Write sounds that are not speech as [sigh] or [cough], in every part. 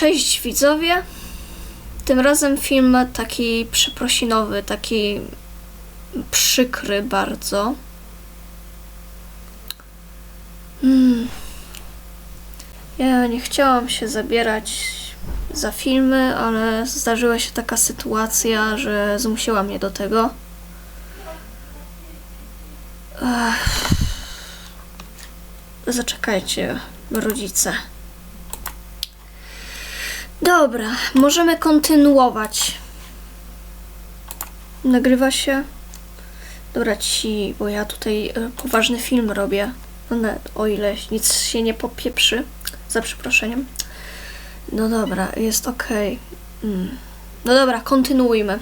Cześć widzowie. Tym razem film taki przeprosinowy, taki przykry bardzo. Hmm. Ja nie chciałam się zabierać za filmy, ale zdarzyła się taka sytuacja, że zmusiła mnie do tego. Ech. Zaczekajcie, rodzice. Dobra, możemy kontynuować. Nagrywa się. Dobra, ci, bo ja tutaj e, poważny film robię. O ile nic się nie popieprzy. Za przeproszeniem. No dobra, jest ok. Mm. No dobra, kontynuujmy.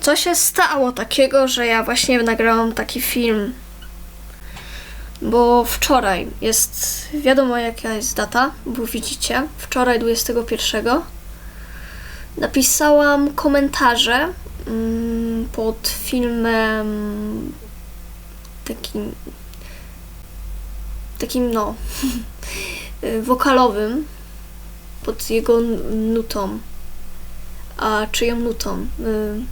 Co się stało takiego, że ja właśnie nagrałam taki film? Bo wczoraj jest, wiadomo jaka jest data, bo widzicie, wczoraj 21 napisałam komentarze mm, pod filmem takim takim no [laughs] wokalowym pod jego nutą. A czyją nutą? Y,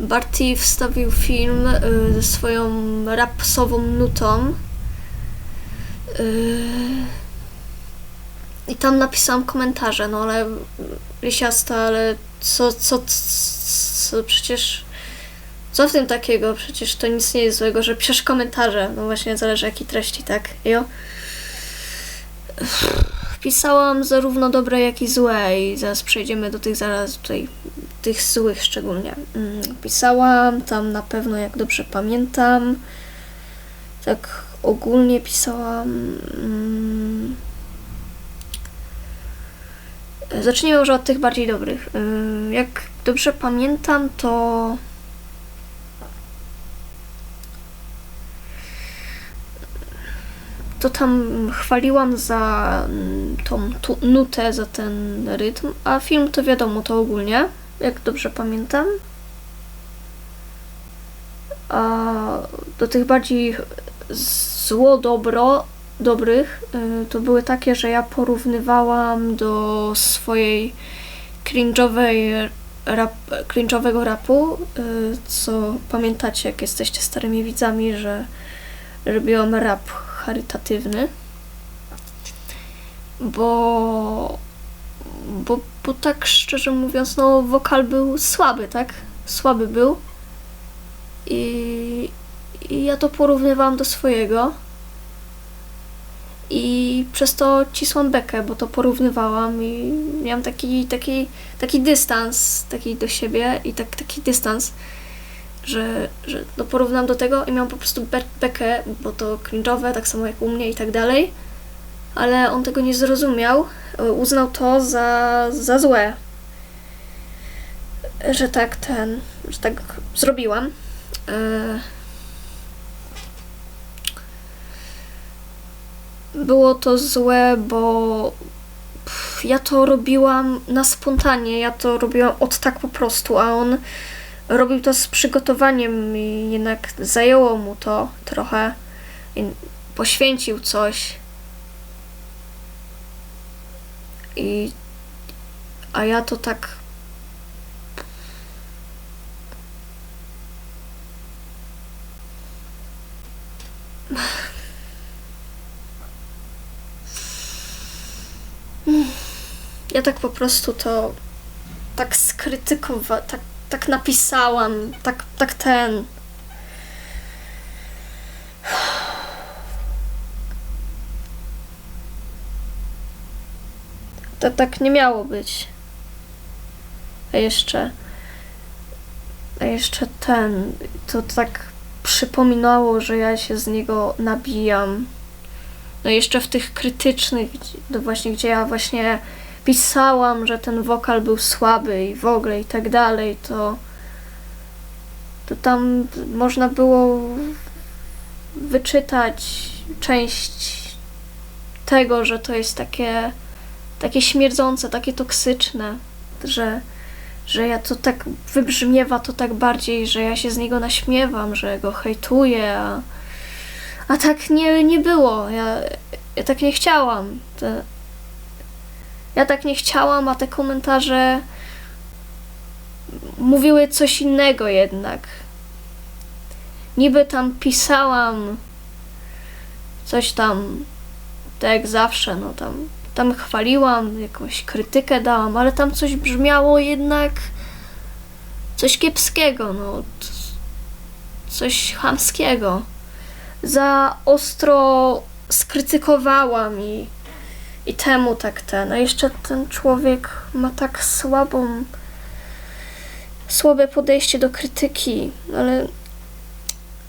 Barty wstawił film y, ze swoją rapsową nutą I tam napisałam komentarze, no ale Lisiasta, ale co, co, co, co, przecież co w tym takiego? Przecież to nic nie jest złego, że piszesz komentarze. No właśnie, zależy jakiej treści, tak? Jo. Pisałam zarówno dobre, jak i złe i zaraz przejdziemy do tych zaraz tutaj, tych złych szczególnie. Mm, pisałam tam na pewno, jak dobrze pamiętam, tak ogólnie pisałam. Mm, zacznijmy może od tych bardziej dobrych. Y, jak dobrze pamiętam, to. To tam chwaliłam za mm, tą nutę, za ten rytm, a film to wiadomo, to ogólnie, jak dobrze pamiętam. A do tych bardziej zło, dobro, dobrych y, to były takie, że ja porównywałam do swojej cringe'owej rap, cringe'owego rapu, y, co pamiętacie, jak jesteście starymi widzami, że robiłam rap charytatywny. Bo, bo, bo tak szczerze mówiąc, no wokal był słaby, tak? Słaby był. I, i ja to porównywałam do swojego. I przez to cisłam bekę, bo to porównywałam i miałam taki, taki, taki dystans taki do siebie i tak, taki dystans, że, że no porównam do tego i miałam po prostu be bekę, bo to cringe'owe, tak samo jak u mnie i tak dalej. Ale on tego nie zrozumiał, uznał to za, za złe. Że tak ten, że tak zrobiłam. Yy było to złe, bo pff, ja to robiłam na spontanie, ja to robiłam od tak po prostu, a on robił to z przygotowaniem i jednak zajęło mu to trochę. Poświęcił coś. I a ja to tak Ja tak po prostu to tak skrytykowałam, tak, tak napisałam, tak, tak ten. To tak nie miało być. A jeszcze. A jeszcze ten. To tak przypominało, że ja się z niego nabijam. No jeszcze w tych krytycznych, no właśnie, gdzie ja właśnie pisałam, że ten wokal był słaby i w ogóle i tak dalej, to, to tam można było wyczytać część tego, że to jest takie, takie śmierdzące, takie toksyczne, że, że ja to tak wybrzmiewa to tak bardziej, że ja się z niego naśmiewam, że go hejtuję, a, a tak nie, nie było. Ja, ja tak nie chciałam. Ja tak nie chciałam, a te komentarze mówiły coś innego jednak. Niby tam pisałam coś tam, tak jak zawsze, no tam, tam chwaliłam, jakąś krytykę dałam, ale tam coś brzmiało jednak coś kiepskiego, no coś chamskiego. Za ostro skrytykowałam i, i temu tak ten. A jeszcze ten człowiek ma tak słabą, słabe podejście do krytyki, ale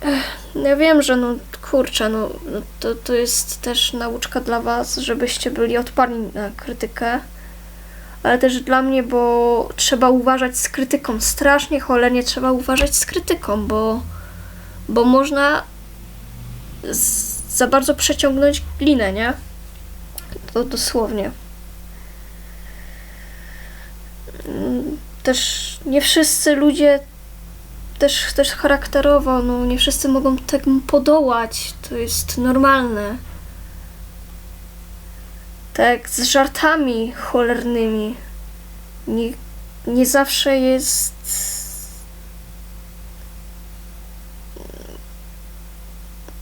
ech, ja wiem, że no kurczę, no no to, to jest też nauczka dla was, żebyście byli odporni na krytykę. Ale też dla mnie, bo trzeba uważać z krytyką. Strasznie cholernie trzeba uważać z krytyką, bo, bo można za bardzo przeciągnąć glinę, nie? To dosłownie. Też nie wszyscy ludzie też, też charakterowo, no nie wszyscy mogą temu podołać. To jest normalne. Tak, z żartami cholernymi. Nie, nie zawsze jest.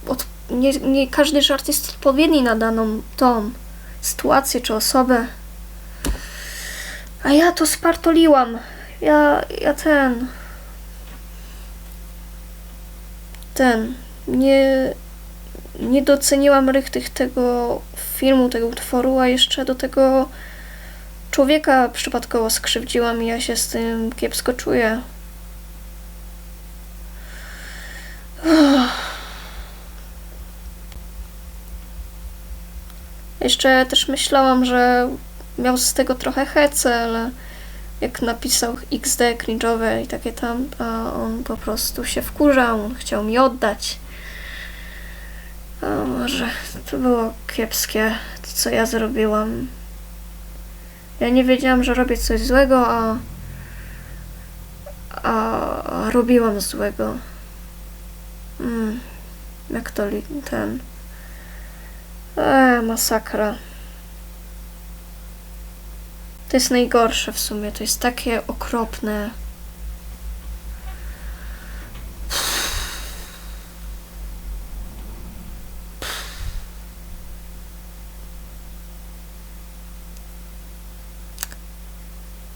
Od, nie, nie każdy żart jest odpowiedni na daną tą sytuację czy osobę. A ja to spartoliłam. Ja, ja ten. Ten. Nie, nie doceniłam rychtych tego filmu, tego utworu, a jeszcze do tego człowieka przypadkowo skrzywdziłam i ja się z tym kiepsko czuję. Jeszcze też myślałam, że miał z tego trochę hece, ale jak napisał XD cringe'owe i takie tam, a on po prostu się wkurzał, on chciał mi oddać. A może to było kiepskie, to co ja zrobiłam. Ja nie wiedziałam, że robię coś złego, a, a robiłam złego. Mm, jak to ten. Masakra. To jest najgorsze w sumie, to jest takie okropne.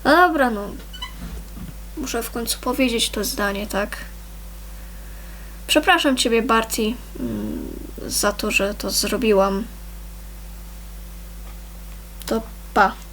No dobra, no. Muszę w końcu powiedzieć to zdanie, tak? Przepraszam Ciebie, Barty, mm, za to, że to zrobiłam. Pa.